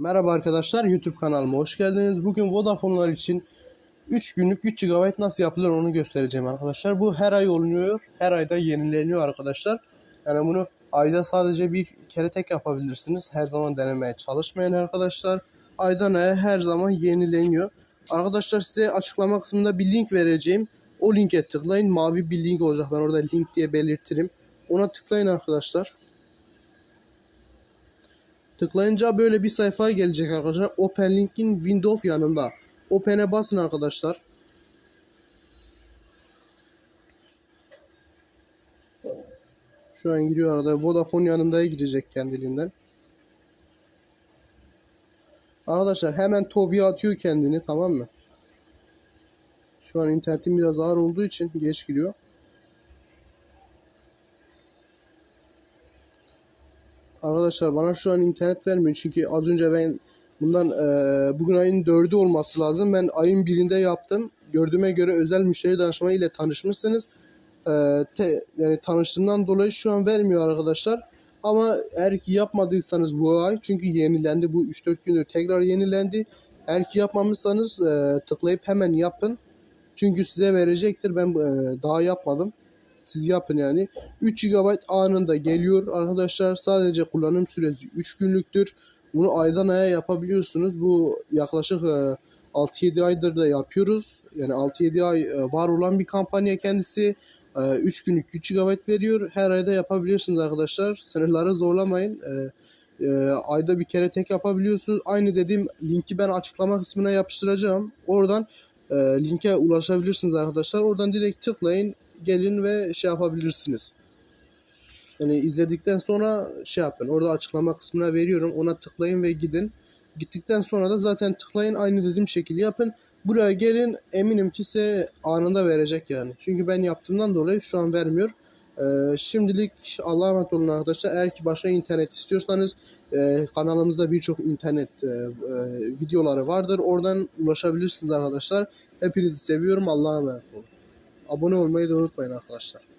Merhaba arkadaşlar YouTube kanalıma hoş geldiniz. Bugün Vodafone'lar için 3 günlük 3 GB nasıl yapılır onu göstereceğim arkadaşlar. Bu her ay oluyor. Her ayda yenileniyor arkadaşlar. Yani bunu ayda sadece bir kere tek yapabilirsiniz. Her zaman denemeye çalışmayın arkadaşlar. Aydan aya her zaman yenileniyor. Arkadaşlar size açıklama kısmında bir link vereceğim. O linke tıklayın. Mavi bir link olacak. Ben orada link diye belirtirim. Ona tıklayın arkadaşlar. Tıklayınca böyle bir sayfaya gelecek arkadaşlar. Open Link'in Windows yanında. Open'e basın arkadaşlar. Şu an giriyor arada. Vodafone yanındaya girecek kendiliğinden. Arkadaşlar hemen Tobi'ye atıyor kendini tamam mı? Şu an internetim biraz ağır olduğu için geç giriyor. Arkadaşlar bana şu an internet vermiyor çünkü az önce ben bundan e, bugün ayın 4'ü olması lazım. Ben ayın birinde yaptım. Gördüğüme göre özel müşteri danışma ile tanışmışsınız. E, te, yani tanıştığımdan dolayı şu an vermiyor arkadaşlar. Ama eğer ki yapmadıysanız bu ay çünkü yenilendi bu 3-4 gündür tekrar yenilendi. Eğer ki yapmamışsanız e, tıklayıp hemen yapın. Çünkü size verecektir. Ben e, daha yapmadım. Siz yapın yani. 3 GB anında geliyor arkadaşlar. Sadece kullanım süresi 3 günlüktür. Bunu aydan aya yapabiliyorsunuz. Bu yaklaşık e, 6-7 aydır da yapıyoruz. Yani 6-7 ay e, var olan bir kampanya kendisi. E, 3 günlük 3 GB veriyor. Her ayda yapabiliyorsunuz arkadaşlar. Sınırları zorlamayın. E, e, ayda bir kere tek yapabiliyorsunuz. Aynı dediğim linki ben açıklama kısmına yapıştıracağım. Oradan e, linke ulaşabilirsiniz arkadaşlar. Oradan direkt tıklayın gelin ve şey yapabilirsiniz. Yani izledikten sonra şey yapın. Orada açıklama kısmına veriyorum. Ona tıklayın ve gidin. Gittikten sonra da zaten tıklayın aynı dediğim şekilde yapın. Buraya gelin eminim ki size anında verecek yani. Çünkü ben yaptığımdan dolayı şu an vermiyor. Ee, şimdilik Allah'a emanet olun arkadaşlar. Eğer ki başka internet istiyorsanız e, kanalımızda birçok internet e, e, videoları vardır. Oradan ulaşabilirsiniz arkadaşlar. Hepinizi seviyorum. Allah'a emanet olun. Abone olmayı da unutmayın arkadaşlar.